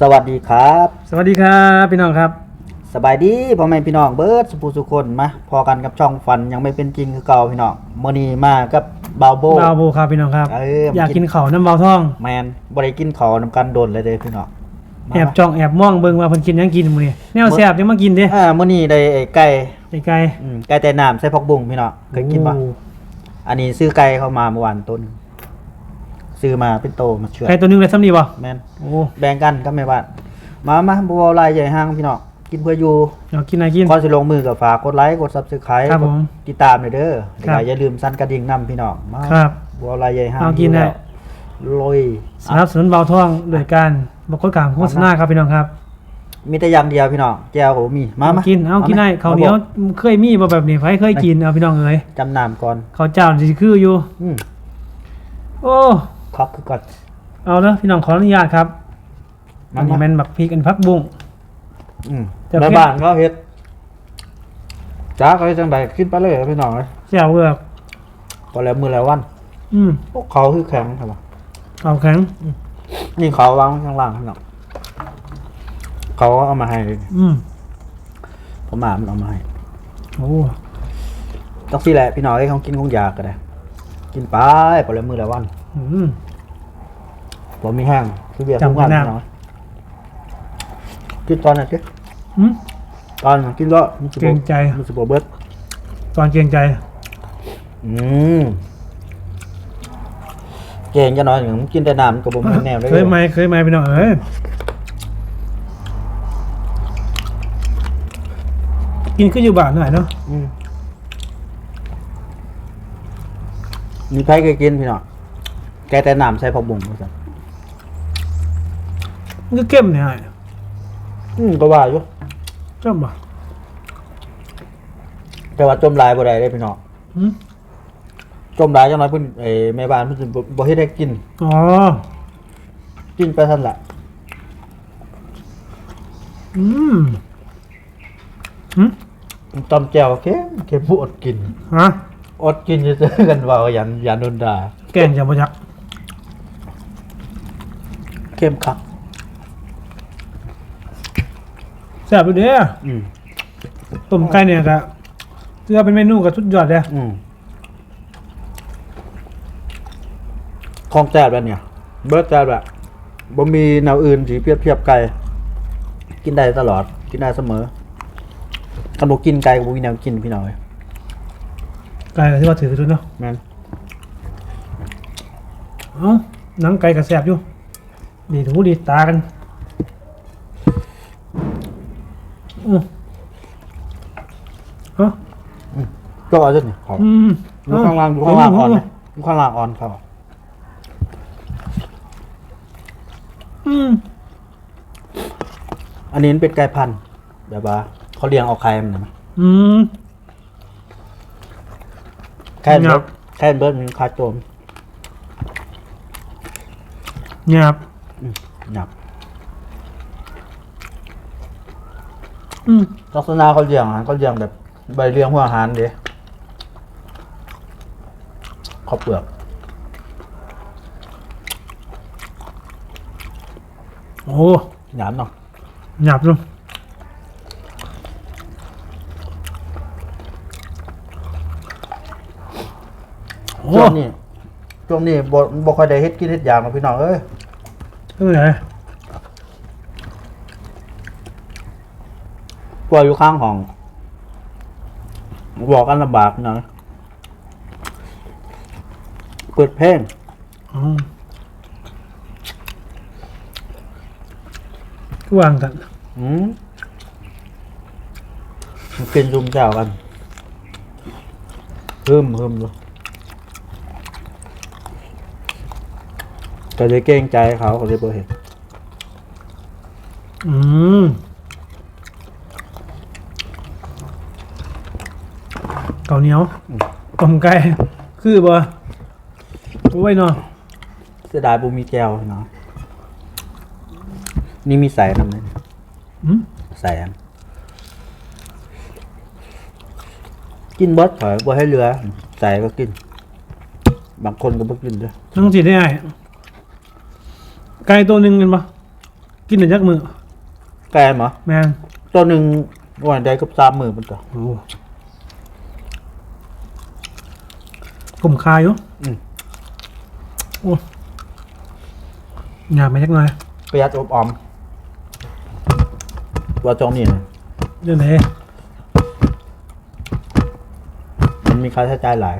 สวัสดีครับ สวัสดีครับพี่น้องครับสบายดีพ่อแม่พี่น้องเบิร์ดสุภูสุคนมาพอกันกับช่องฟันยังไม่เป็นจริงคือเก่าพี่น้องมื้อนี้มากับบาวโบ ดาวโบครับพี่น้องครับ เอออยากกิน กินข้าวน้ำเบาท่อง แมนบ่ได้กินข้าวนำกันโดนเลยเด้อพี่น้องมาแอบจ้องแอบมองเบิ่งว่าเพิ่นกินหยังกินมื้อนี้แนวแซ่บยังมากินเด้อ่ามื้อนี้ได้ไอ้ไก่ไกลอืมไก่แต่น้ำใส่ผักบุ้งพี่น้องๆเคยกินปะโอ้อันนี้ซื้อไก่เข้ามาเมื่อวานต้น ซื้อมาเป็นโตมาเชื่อไก่ตัวหนึงเลยซ้ำนี่บ่แมนโอ้แบ่งกันก็ไม่ว่ามามาบัวลายใหญ่ห้างพี่น้องกินเพื่ออยู่อยากกินอะไรกินก่อนสิลงมือกับฝากกดไลค์กด Subscribe ครับผมกดติดตามเลยเด้อครัแล้วบก็อย่าลืมสั่นกระดิ่งนํพี่น้องมาครับบัวลายใหญ่ห้างเอากินได้ลอยสนับสนุนเบาท่องโดยการบกดกลางโฆษณาครับพี่น้องครับ มีแต่อย่างเดียวพี่น้องแก้วก็บ่มีมามากินเอากินได้มข้าวเหนียวเคยมีบ่แบบนี้ไผเคยกินเอาพี่น้องเอ้ยจำนามก่อนข้าวเจ้าสิคืออยู่อืมโอ้ คอกคือก่อนเอาเด้อพี่น้องขออนุญาตครับมาอันนี้มาแม่นบักพริกอันพักบุ้ง อืมจะในเผ็ดบ้านเขาเฮ็ดจ้าเขาเฮ็ดจังไดขึ้นไปเลยพี่น้องเอ้ยแซ่บเวิร์กพอแล้วมือแล้ววันอืมพวกเขาคือแข็งครับว่ะเอาแข็งนี่เขาวางไว้ข้างล่างพี่น้องเขาเอามาให้อืมผมมามันเอามาให้โอ้ต้องสิแหละพี่น้องให้เขากินคงอยากก็ได้ กินไปพอแล้วมือแล้ววันอืม ผมมีแห้งคือเบียร์จำทุกวันไม่ได้พี่น้องกินตอนไหนสิอืมตอนกินแล้วมันสิเกรงใจมันสิบเบิร์ดตอนเกรงใจ อืมเก่งจะน้อยอย่างกินแต่น้ำกับผมแนวเลยเคยไหมเคยไหมพี่น้องเอ้ยกินขึ้นอยู่บาทหน่อยเนาะอืมมีใครเคยกินพี่น้อง แกแต่น้ำใส่ผักบุ้งว่าซั่นมันก็เข้มเนี่ยไอ้อืมก็ว่าอยู่ชอบบ่แต่ว่าจมลายบ่ได้เด้พี่น้องอืมจมลายจังน้อยเพิ่นไอ้แม่บ้านเพิ่นสิบ่บ่เฮ็ดให้กิน อ๋อกินไปซั่นล่ะอืมอืมตำแจ่วเค็มเค็มผู้อดกินฮะอดกินจะเจอกันว่ายันยันโดนด่าแกงจะบ่ยัก เข้มคักแซ่บอยู่เด้ออืมต้มไก่เนี่ยก็เสื้อเป็นเมนูกับสุดยอดเลยอืมของแซ่บแบบเนี่ย เบิร์ดแซ่บแบบบ่มีแนวอื่นสิเพียบเทียบไก่ กินได้ตลอด กินได้เสมอคันบ่กินไก่ก็บ่มีแนวกินพี่น้อยไก่ก็ที่ว่าถือสุดเนาะแม่นเอ้าหนังไก่ก็แซ่บอยู่ ดีถูดีตากันอือเอ้าก็เอาจังนี่ครับอืมอยู่ข้างล่างอยู่ข้างล่างอ่อนนะอยู่ข้างล่างอ่อนครับอืมอันนี้มันเป็นไก่พันธุ์แบบว่าเขาเลี้ยงเอาไข่มันนะอืมไข่เบิครัร์ดบไข่เบิร์ดมันคาโจมหยาบ หนักอืมลักษณะเขาเลี้ยงอาหารเขาเลี้ยงแบบใบเลี้ยงหัวอาหารเด้ข้าวเปลือกโอ้หยามเนาะหยาบอยู่โอ้ช่วงนี้ช่วงนี้บ่บ่ค่อยได้เฮ็ดกินเฮ็ดอย่างหรอกพี่น้องเอ้ย เออไหนกลัวอยู่ข้างห้องบอกกันลำบากพี่น้องเปิดเพลงอ๋อก็วางกันอืมกินซุมเจ้ากันฮึมฮึมเลย ก็เลยเกรงใจเขาเขาเลยบ่เห็นอืมเกาเหนียวต้มไก่คือบ่โอ้ยเนาะเสียดายบุมีแก้วเนาะนี่มีใส่นำเลยอืมใส่อันกินเบิดถอยบ่ให้เหลือใส่ก็กิน บางคนก็บ่กินด้วยทั้งสิได้ไอ้ ไก่ตัวหนึ่งกันปะกินหนึ่งยักมือไก่เหรอแมนตัวหนึ่งวันใดก็สามหมื่นมันตัวโอ้กลุ่มคายอยู่อืม โอ้หยาบไปยักหน่อยประหยัดอบออมว่าจองนี่นะเรื่องไหนมันมีค่าใช้จ่ายหลาย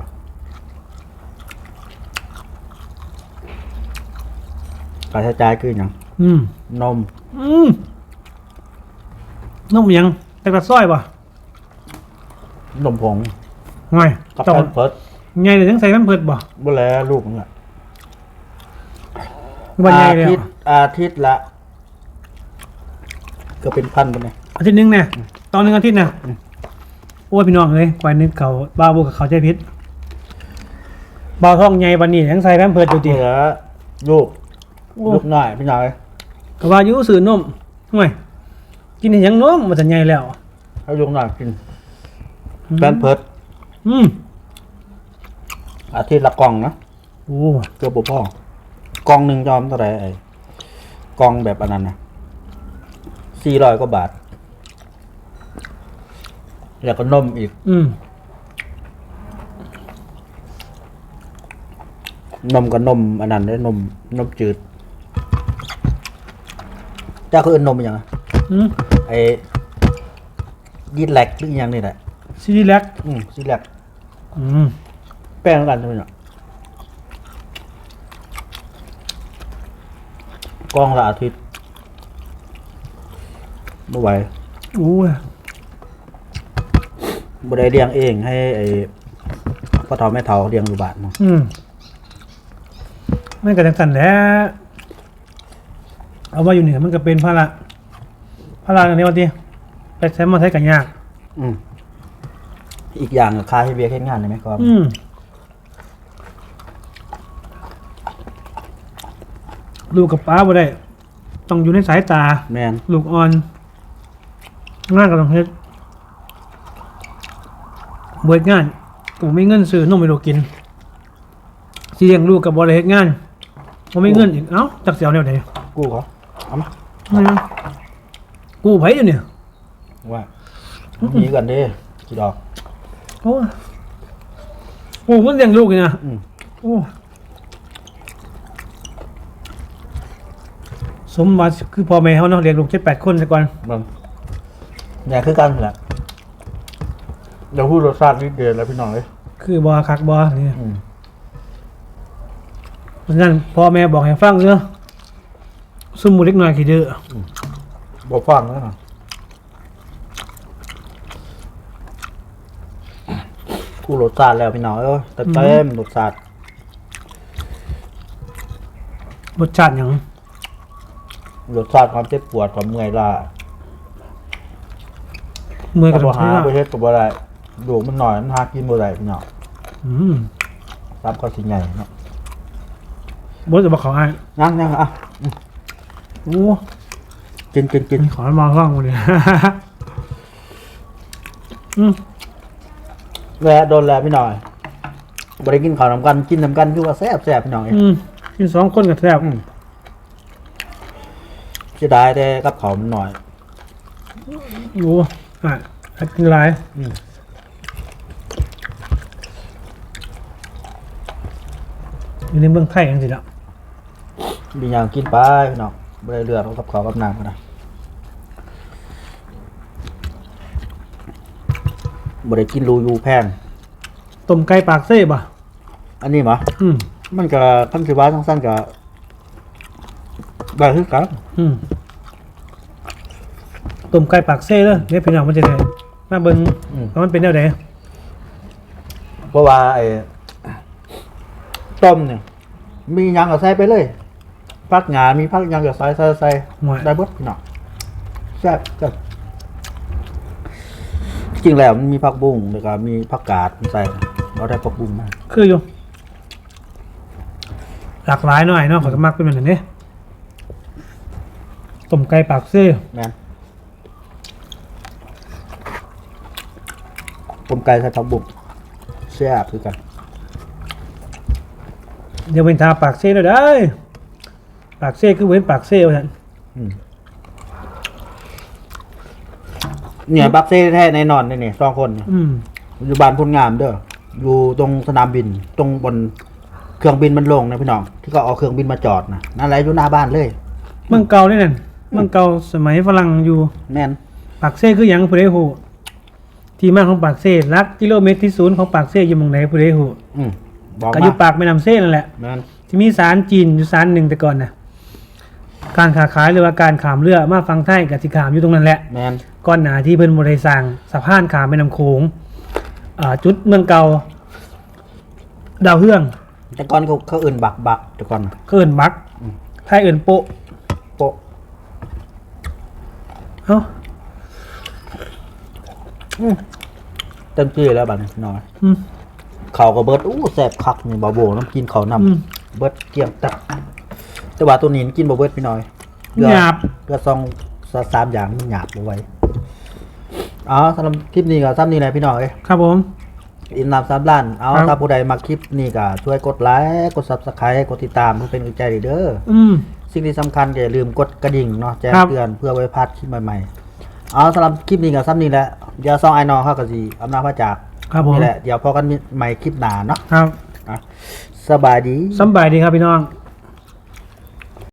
ค่าใช้จ่ายคืออย่างอืมนมอืมนุ่มยังแต่กระซ้อยป่ะนมผงง่ายกับต้องแพนเพิร์ดไงเดี๋ยวต้องใส่แป้นเพิดบ่บ่แล้วลูกมึงอะวันไงอาเลยทิตย์อาทิตย์ละก็เป็นพันไปเนี่ย อาทิตย์หนึงเนี่ยตอนหนึ่งอาทิตย์เนี่ยอืม โอ้ยพี่น้องเลยควายนึกเขาบ้าบุกกับเขาใจพิษบ่าวท้องใหญ่วันนี้ยังใส่แป้นเพิดอยู่ดีเหลือลูกโอ้ ลูกน้อยพี่น้อยก็ว่าอยู่สื่อนมห่วยกินให้หยังนมมันจะใหญ่แล้วให้ลูกน้อยกินแพนเพิร์ดอืมอาทิตย์ละกล่องนะโอ้เกือบบ่พอกล่องหนึ่งจอมเท่าไหร่ไอ้กล่องแบบอันนั้นนะสี่ร้อยกว่าบาท แล้วก็นมอีก อืมนมกับนมอันนั้นได้นมนมจืด เจ้าคืออนนมอหย่างอะอืมไอ้ยีดแลกหรืออหย่างนี่แหละซีรีแลกอืมซีแลกอืมแป้งกันใช่ไหมเนี่ยกล้องละอาทิตย์ไม่ไหวโอ้ยบ่ได้เลี้ยงเองให้ไอ้พ่อเฒ่าแม่เฒ่าเลี้ยงอยู่บ้านเนาะอืมมันก็จังสันแหล้ว เอาว่าอยู่เหนือมันก็เป็นภาระภาระอย่างนี้วันที่ไปใช้มาใช้กันยาก อืมอีกอย่างก็ค่าให้เบียร์เฮ็ดงานได้ไหมครับอืมลูกกับป้าบ่ได้ ต้องอยู่ในสายตา แมนลูกอ่อนงานก็ต้องเฮ็ดเบิดงานผมไม่เงินซื้อนมให้ลูกกินสิเลี้ยงลูกกับบ่ได้เฮ็ดงานผมไม่เงินอีกเอ้าจักเสียวแนวใดกู้เขาเอามาอืมกูไผอยู่เนี่ยว่ามีกันเด้กี่ดอกโอ้โอ้มันเลี้ยงลูกนี่นะอืมโอ้สมบัติคือพ่อแม่เขาเนาะเลี้ยงลูกเจ็ดแปดคนซะก่อนเบิ่งเนี่ยคือกันแหละเดี๋ยวพูดรสชาตินิดเดียวแล้วพี่น้องเลยคือบอคักบอนี่อืมเพราะฉะนั้นพ่อแม่บอกให้ฟังเนาะ สมมุติเล็กน้อยขี้ดื้อบ่ฟังแล้วนะกูรสชาติแล้วพี่น้องเอ้ยเต็มเต็มรสชาติรสชาติหยังรสชาติความเจ็บปวดความเมื่อยล้าเมื่อยถ้ากับบ่ใช่หาไหมไปเฮ็ดก็บ่ได้ดูมันหน่อยมันหากินบ่ได้พี่น้องอืมรับก็สิใหญ่เนาะบดจะบอกเขาให้นั่งนั่งอะ โอ้กินกินกินขอมาฟังมาเลยอืมแวะโดนแล้วพี่น้อยบ่ได้กินข้าวนำกันกินนำกันคือว่าแซ่บแซ่บพี่น้องเอ้ยอืมกินสองคนกับแทบอืมเสียดายแต่กับเขาวมันหน่อยโอ้อะให้กินหลายอืมอยู่ในเมืองไทยยังสิละมีอย่างกินไปพี่น้อง บ่ได้เลือกเอากับเขาวกับน้ำก็ได้บ่ได้กินรูยูแพงต้มไก่ปากเซ่บ่ะอันนี้หมะอืมมันก็คันสิว่าสั้นๆก็ได้คือกันอืมต้มไก่ปากเซ่เลยเนี่ยพี่น้องมันจะได้มาเบิ่งอืมว่ามันเป็นแนวไหนเพราะว่าไอ้ต้มเนี่ยมีหยังก็ใส่ไปเลย ผักหงามีผักหยังก็ใส่ใส่ใส่หวย ได้เบดพี่น้องแซ่บแซ่บจริงแล้วมันมีผักบุ้งแล้วก็มีผักกาดใส่เราได้ผักบุ้งมาคืออยู่ หลากหลายหน่อยเนาะขอยก็มักเป็นแบบนี้ต้มไก่ปากเซ่แม่นผมไก่ใส่ผักบุ้งแซ่บคือกัน เดี๋ยวเป็นทาปากเซ่แล้วได้ ปากเซ่คือเว้นปากเซ่ท่านเนี่ยปากเซ่แท้ในนอนนี่นี่สองคนอืมยู่บ้านพลงามเด้ออยู่ตรงสนามบิน ตรงบนเครื่องบินมันลงนะพี่น้อง ที่ก็เอาเครื่องบินมาจอดนะนั่นแหละอยู่หน้าบ้านเลยเมืองเก่านี่นั่นเมืองเก่าสมัยฝรั่งอยู่แม่นปากเซ่คือหยังผู้ใโฮที่มาของปากเซ่รักกิโลเมตรที่ศูนย์ของปากเซ่อยู่หมองไหนผู้ใโฮก็อยู่ปากแม่น้ำเซ่นั่นแหละที่มีสารจีนอยู่สารหนึ่งแต่ก่อนนะ การค้าขายหรือว่าการขามเรือมาฟังไทยกับสิขามอยู่ตรงนั้นแหละแม่นก่อนหนาที่เพิ่นบ่ได้สร้างสะพานขามแม่น้ำโขงอ่าจุดเมืองเก่า ดาวเฮืองแต่ก่อนเขาเขาอื่นบักบักแต่ก่อนน่ะเขาเอิ้นบักอืม ไทยเอิ้นโปะโปะเอ้าเต็มที่แล้วบัดนี้พี่น้อยอืม เขาก็เบิดอู้แซ่บคักนี่บาโบน้ำกินเขาวนำอืมเบิดเกลี่ยงตัก แต่ว่าตัวนี้กินบ่เบิดพี่น้อยเกลือหยาบเกลือซองสสามอย่างมันหยาบบ่ไหว้อ๋อสำหรับคลิปนี้ก็ซ้ำนี้แหละพี่น้อย ครับผม อินนามสามล้าน เอาครับ ถ้าผู้ใดมาคลิปนี้ก็ช่วยกดไลค์ กด subscribe กดติดตามเพื่อเป็นกำลังใจเด้อ อืม สิ่งที่สำคัญก็อย่าลืมกดกระดิ่งเนาะแจ้งครับ เตือนเพื่อไว้พลาดคลิปใหม่ๆ เอาสำหรับคลิปนี้ก็ซ้ำนี้แหละ เดี๋ยวซองไอน้องเขาก็สิอำนาจพระจากครับผม นี่แหละ เดี๋ยวพอกันใหม่คลิปหน้าเนาะครับอะสบายดี สำบายดีครับพี่น้อง